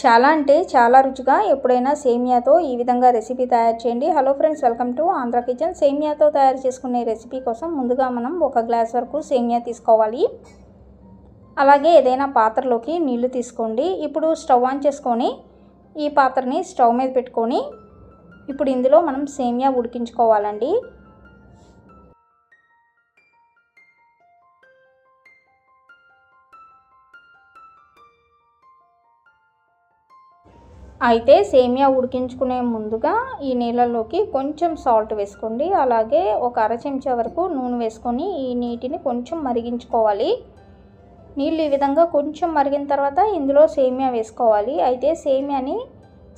చాలా అంటే చాలా రుచిగా ఎప్పుడైనా సేమియాతో ఈ విధంగా రెసిపీ తయారు చేయండి. Hello friends welcome to Andhra kitchen సేమియాతో తయారు చేసుకునే రెసిపీ కోసం ముందుగా మనం ఒక గ్లాస్ వరకు సేమియా తీసుకోవాలి. అలాగే ఏదైనా పాత్రలోకి నీళ్ళు తీసుకోండి. ఇప్పుడు స్టవ్ ఆన్ చేసుకొని ఈ పాత్రని స్టవ్ మీద పెట్టుకొని ఇప్పుడు ఇందులో మనం సేమియా ఉడికించుకోవాలండి. అయితే సేమియా ఉడికించుకునే ముందుగా ఈ నీళ్ళలోకి కొంచెం సాల్ట్ వేసుకోండి. అలాగే ఒక అర చెంచా వరకు నూనె వేసుకొని ఈ నీటిని కొంచెం మరిగించుకోవాలి. నీళ్ళు ఈ విధంగా కొంచెం మరిగిన తర్వాత ఇందులో సేమియా వేసుకోవాలి. అయితే సేమియాని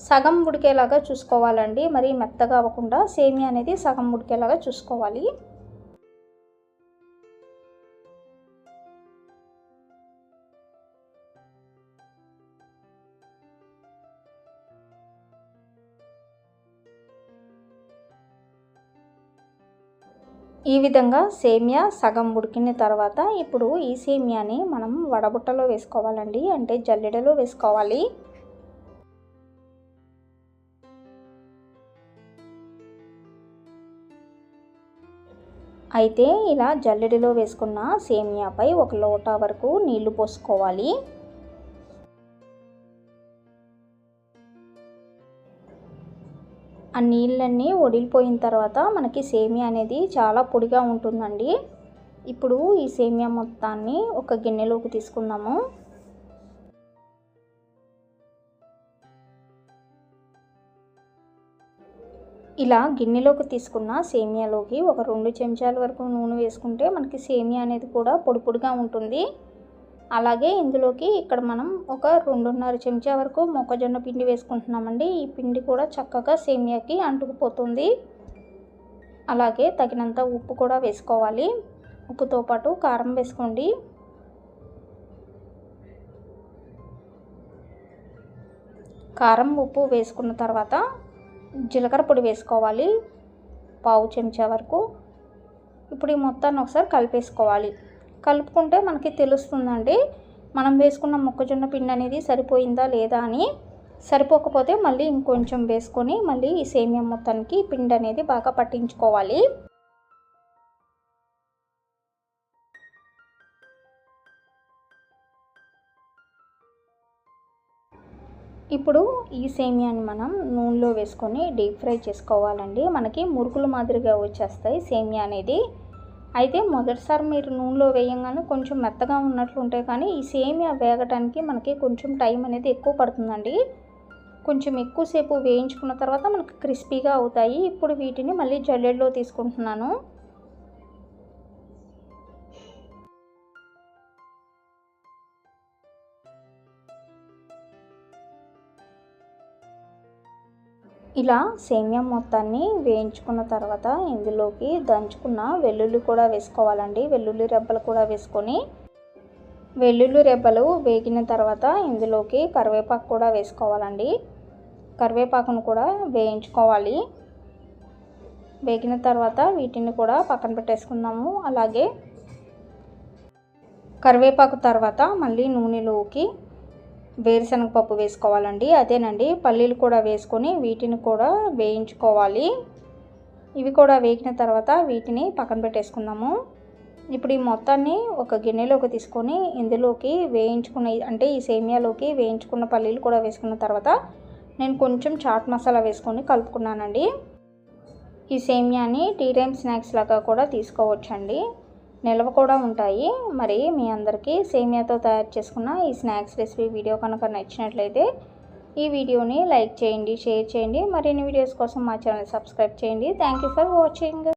సగం ఉడికేలాగా చూసుకోవాలండి. మరి మెత్తగా అవ్వకుండా సేమియా అనేది సగం ఉడికేలాగా చూసుకోవాలి. ఈ విధంగా సేమియా సగం ఉడికిన తర్వాత ఇప్పుడు ఈ సేమియాని మనం వడబుట్టలో వేసుకోవాలండి అంటే జల్లెడలో వేసుకోవాలి. అయితే ఇలా జల్లెడలో వేసుకున్న సేమియాపై ఒక లోటా వరకు నీళ్ళు పోసుకోవాలి. ఆ నీళ్ళన్నీ వడిలిపోయిన తర్వాత మనకి సేమియా అనేది చాలా పొడిగా ఉంటుందండి. ఇప్పుడు ఈ సేమియా మొత్తాన్ని ఒక గిన్నెలోకి తీసుకుందాము. ఇలా గిన్నెలోకి తీసుకున్న సేమియాలోకి ఒక రెండు చెంచాల వరకు నూనె వేసుకుంటే మనకి సేమియా అనేది కూడా పొడి పొడిగా ఉంటుంది. అలాగే ఇందులోకి ఇక్కడ మనం ఒక రెండున్నర చెంచా వరకు మొక్కజొన్న పిండి వేసుకుంటున్నామండి. ఈ పిండి కూడా చక్కగా సేమియాకి అంటుకుపోతుంది. అలాగే తగినంత ఉప్పు కూడా వేసుకోవాలి. ఉప్పుతో పాటు కారం వేసుకోండి. కారం ఉప్పు వేసుకున్న తర్వాత జీలకర్ర పొడి వేసుకోవాలి. పావు చెంచా వరకు. ఇప్పుడు ఈ మొత్తాన్ని ఒకసారి కలిపేసుకోవాలి. కలుపుకుంటే మనకి తెలుస్తుందండి. మనం వేసుకున్న మొక్కజొన్న పిండి అనేది సరిపోయిందా లేదా అని. సరిపోకపోతే మళ్ళీ ఇంకొంచెం వేసుకొని మళ్ళీ ఈ సేమియా మొత్తానికి పిండి అనేది బాగా పట్టించుకోవాలి. ఇప్పుడు ఈ సేమియాని మనం నూనెలో వేసుకొని డీప్ ఫ్రై చేసుకోవాలండి. మనకి మురుకుల మాదిరిగా వచ్చేస్తాయి సేమియా అనేది. అయితే మొదటిసారి మీరు నూనెలో వేయంగానే కొంచెం మెత్తగా ఉన్నట్లు ఉంటాయి కానీ ఈ సేమియా వేగటానికి మనకి కొంచెం టైం అనేది ఎక్కువ పడుతుందండి. కొంచెం ఎక్కువసేపు వేయించుకున్న తర్వాత మనకి క్రిస్పీగా అవుతాయి. ఇప్పుడు వీటిని మళ్ళీ జల్లెడలో తీసుకుంటున్నాను. ఇలా సేమియా మొత్తాన్ని వేయించుకున్న తర్వాత ఇందులోకి దంచుకున్న వెల్లుల్లి కూడా వేసుకోవాలండి. వెల్లుల్లి రెబ్బలు కూడా వేసుకొని వెల్లుల్లి రెబ్బలు వేగిన తర్వాత ఇందులోకి కరివేపాకు కూడా వేసుకోవాలండి. కరివేపాకును కూడా వేయించుకోవాలి. వేగిన తర్వాత వీటిని కూడా పక్కన పెట్టేసుకుందాము. అలాగే కరివేపాకు తర్వాత మళ్ళీ నూనెలోకి వేరుశనగ పప్పు వేసుకోవాలండి అదేనండి. పల్లీలు కూడా వేసుకొని వీటిని కూడా వేయించుకోవాలి. ఇవి కూడా వేగిన తర్వాత వీటిని పక్కన పెట్టేసుకుందాము. ఇప్పుడు ఈ మొత్తాన్ని ఒక గిన్నెలోకి తీసుకొని ఇందులోకి వేయించుకున్న అంటే ఈ సేమియాలోకి వేయించుకున్న పల్లీలు కూడా వేసుకున్న తర్వాత నేను కొంచెం చాట్ మసాలా వేసుకొని కలుపుకున్నానండి. ఈ సేమియాని టీ టైమ్ స్నాక్స్ లాగా కూడా తీసుకోవచ్చండి. నిల్వ కూడా ఉంటాయి. మరి మీ అందరికీ సేమియాతో తయారు చేసుకున్న ఈ స్నాక్స్ రెసిపీ వీడియో కనుక నచ్చినట్లయితే ఈ వీడియోని లైక్ చేయండి షేర్ చేయండి. మరిన్ని వీడియోస్ కోసం మా ఛానల్ సబ్స్క్రైబ్ చేయండి. Thank you for watching.